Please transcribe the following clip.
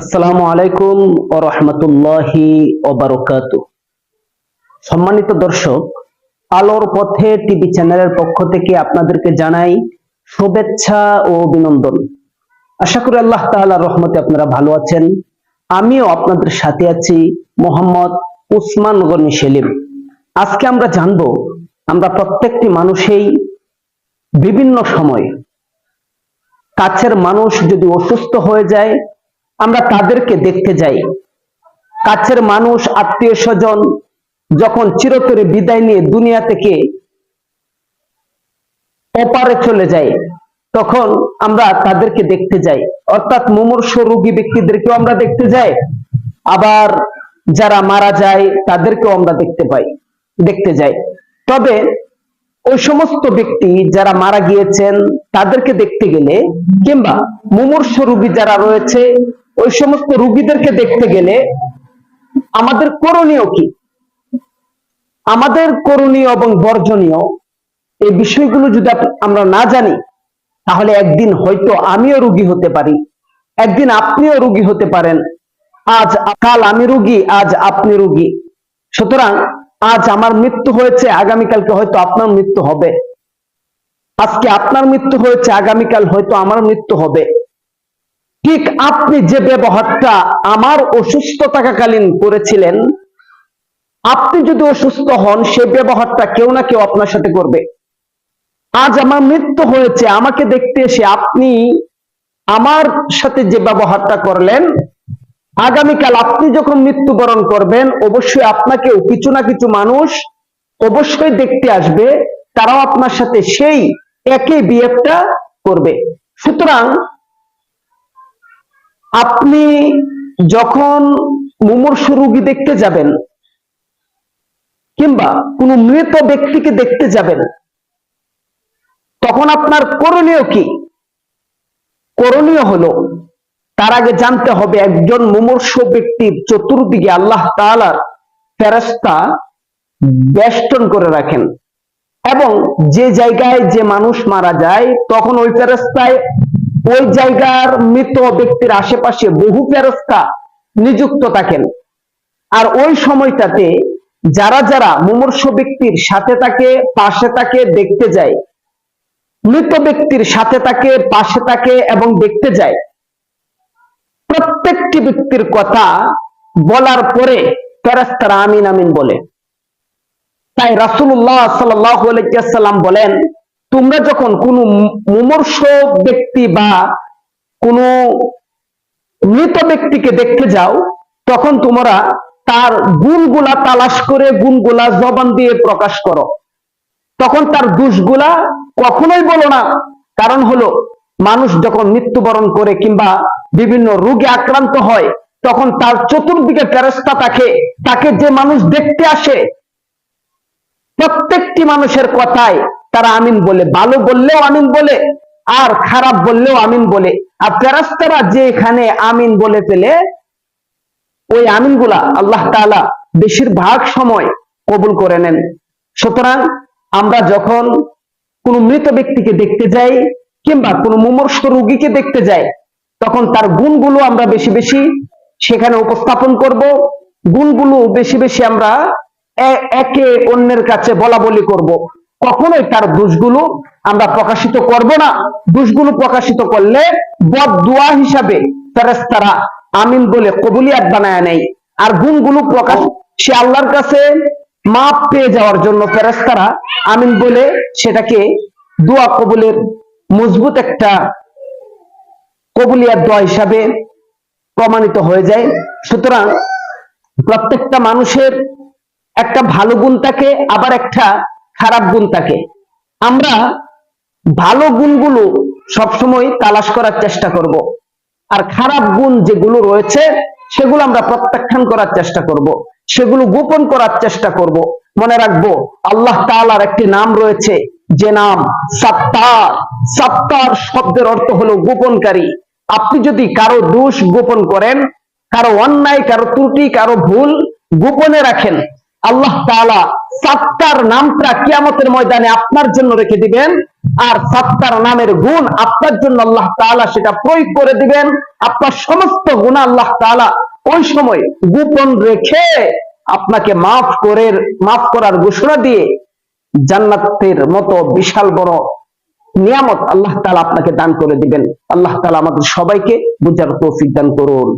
আসসালামু আলাইকুম ও রহমতুল্লাহি ওবারকাত সম্মানিত দর্শক, আলোর পথে টিভি চ্যানেলের পক্ষ থেকে আপনাদেরকে জানাই শুভেচ্ছা ও অভিনন্দন। আশা করি আল্লাহ তাআলার রহমতে আপনারা ভালো আছেন। আমিও আপনাদের সাথে আছি মোহাম্মদ উসমান গনি সেলিম। আজকে আমরা জানব, আমরা প্রত্যেকটি মানুষেই বিভিন্ন সময় কাছের মানুষ যদি অসুস্থ হয়ে যায় আমরা তাদেরকে দেখতে যাই। কাছের মানুষ, আত্মীয় স্বজন যখন চিরতরে বিদায় নিয়ে দুনিয়া থেকে ওপারে চলে যায়, তখন আমরা তাদেরকে দেখতে যাই। অর্থাৎ মুমূর্ষ রোগী ব্যক্তিদেরকেও আমরা দেখতে যাই, আবার যারা মারা যায় তাদেরকেও আমরা দেখতে পাই, দেখতে যাই। তবে ওই সমস্ত ব্যক্তি যারা মারা গিয়েছেন, তাদেরকে দেখতে গেলে কিংবা মুমূর্ষ রোগী যারা রয়েছে ওই সমস্ত রোগীদেরকে দেখতে গেলে আমাদের করণীয় কি? আমাদের করণীয় এবং বর্জনীয় এই বিষয়গুলো যদি আমরা না জানি, তাহলে একদিন হয়তো আমিও রোগী হতে পারি। একদিন আপনিও রোগী হতে পারেন। আজ কাল আমি রুগী, আজ আপনি রুগী। সুতরাং আজ আমার মৃত্যু হয়েছে, আগামীকালকে হয়তো আপনার মৃত্যু হবে। আজকে আপনার মৃত্যু হয়েছে, আগামীকাল হয়তো আমার মৃত্যু হবে। ঠিক আপনি যে ব্যবহারটা আমার অসুস্থ থাকাকালীন করেছিলেন, আপনি যদি অসুস্থ হন, সে ব্যবহারটা কেউ না কেউ আপনার সাথে করবে। আজ আমার মৃত্যু হয়েছে, আমাকে দেখতে এসে আপনি আমার সাথে যে ব্যবহারটা করলেন, আগামীকাল আপনি যখন মৃত্যুবরণ করবেন, অবশ্যই আপনাকেও কিছু না কিছু মানুষ অবশ্যই দেখতে আসবে, তারাও আপনার সাথে সেই একই বিহেভটা করবে। সুতরাং আপনি যখন মুমূর্ষ রোগী দেখতে যাবেন, কিংবা কোনো মৃত ব্যক্তিকে দেখতে যাবেন, তখন আপনার করণীয় কি? করণীয় হলো, তার আগে জানতে হবে একজন মুমূর্ষ ব্যক্তির চতুর্দিকে আল্লাহ তাআলার ফেরেশতা বেষ্টন করে রাখেন। এবং যে জায়গায় যে মানুষ মারা যায়, তখন ওই ফেরস্তায় ওই জায়গার মৃত ব্যক্তির আশেপাশে বহু ফেরস্তা নিযুক্ত থাকেন। আর ওই সময়টাতে যারা যারা মুমূর্ষ ব্যক্তির সাথে তাকে, পাশে তাকে দেখতে যায়, মৃত ব্যক্তির সাথে তাকে, পাশে তাকে এবং দেখতে যায়, প্রত্যেকটি ব্যক্তির কথা বলার পরে ফেরেস্তারা আমিন আমিন বলে। তাই রাসূলুল্লাহ সাল্লাল্লাহু আলাইহি বলেন তোমরা যখন কোনো মুমূর্ষ ব্যক্তি বা কোনো মৃত ব্যক্তিকে দেখতে যাও, তখন তোমরা তার গুণগুলা তালাশ করে গুণগুলা জবান দিয়ে প্রকাশ করো। তখন তার দোষগুলা কখনোই বলো না। কারণ হলো, মানুষ যখন মৃত্যুবরণ করে কিংবা বিভিন্ন রোগে আক্রান্ত হয়, তখন তার চতুর্দিকে ফেরস্তা তাকে তাকে যে মানুষ দেখতে আসে, প্রত্যেকটি মানুষের কথায় তারা আমিন বলে, ভালো বললেও আমিন বলে, আর খারাপ বললেও আমিন বলে। আর ফেরাস্তারা যে এখানে আমিন বলে ফেলে ওই আমিনগুলা আল্লাহ তাআলা বেশিরভাগ সময় কবুল করে নেন। সুতরাং আমরা যখন কোন মৃত ব্যক্তিকে দেখতে যাই, কিংবা কোন মুমূর্ষ রোগীকে দেখতে যাই, তখন তার গুণগুলো আমরা বেশি বেশি সেখানে উপস্থাপন করব। গুণগুলো বেশি বেশি আমরা একে অন্যের কাছে বলা বলি করব। কখনোই তার দোষগুলো আমরা প্রকাশিত করব না। দোষগুলো প্রকাশিত করলে বদ দোয়া হিসাবে ফেরেশতারা আমিন বলে কবুলিয়াত বানায় নেই আর গুণগুলো প্রকাশ সে আল্লাহর কাছে মাপ পেয়ে যাওয়ার জন্য ফেরেশতারা আমিন বলে সেটাকে দোয়া কবুলের মজবুত একটা কবুলিয়াত দোয়া হিসাবে প্রমাণিত হয়ে যায়। সুতরাং প্রত্যেকটা মানুষের একটা ভালো গুণ থাকে আবার একটা খারাপ গুণ থাকে। আমরা ভালো গুণগুলো সবসময় তালাশ করার চেষ্টা করব। আর খারাপ গুণ যেগুলো রয়েছে, সেগুলো আমরা প্রত্যাখ্যান করার চেষ্টা করব। সেগুলো গোপন করার চেষ্টা করব। মনে রাখব, আল্লাহ তাআলার একটি নাম রয়েছে, যে নাম সাত্তার। সাত্তার শব্দের অর্থ হলো গোপনকারী। আপনি যদি কারও দোষ গোপন করেন, কারও অন্যায়, কারও ত্রুটি, কারও ভুল গোপনে রাখেন, আল্লাহ তাআলা সাত্তার নামটা কিয়ামতের ময়দানে আপনার জন্য রেখে দিবেন, আর সাত্তার নামের গুণ আপনার জন্য আল্লাহ তাআলা সেটা প্রয়োগ করে দিবেন। আপনার সমস্ত গুণ আল্লাহ তাআলা ওই সময় গোপন রেখে আপনাকে মাফ করে, মাফ করার ঘোষণা দিয়ে জান্নাতের মতো বিশাল বড় নিয়ামত আল্লাহ তাআলা আপনাকে দান করে দিবেন। আল্লাহ তাআলা আমাদের সবাইকে বুঝার তৌফিক দান করুন।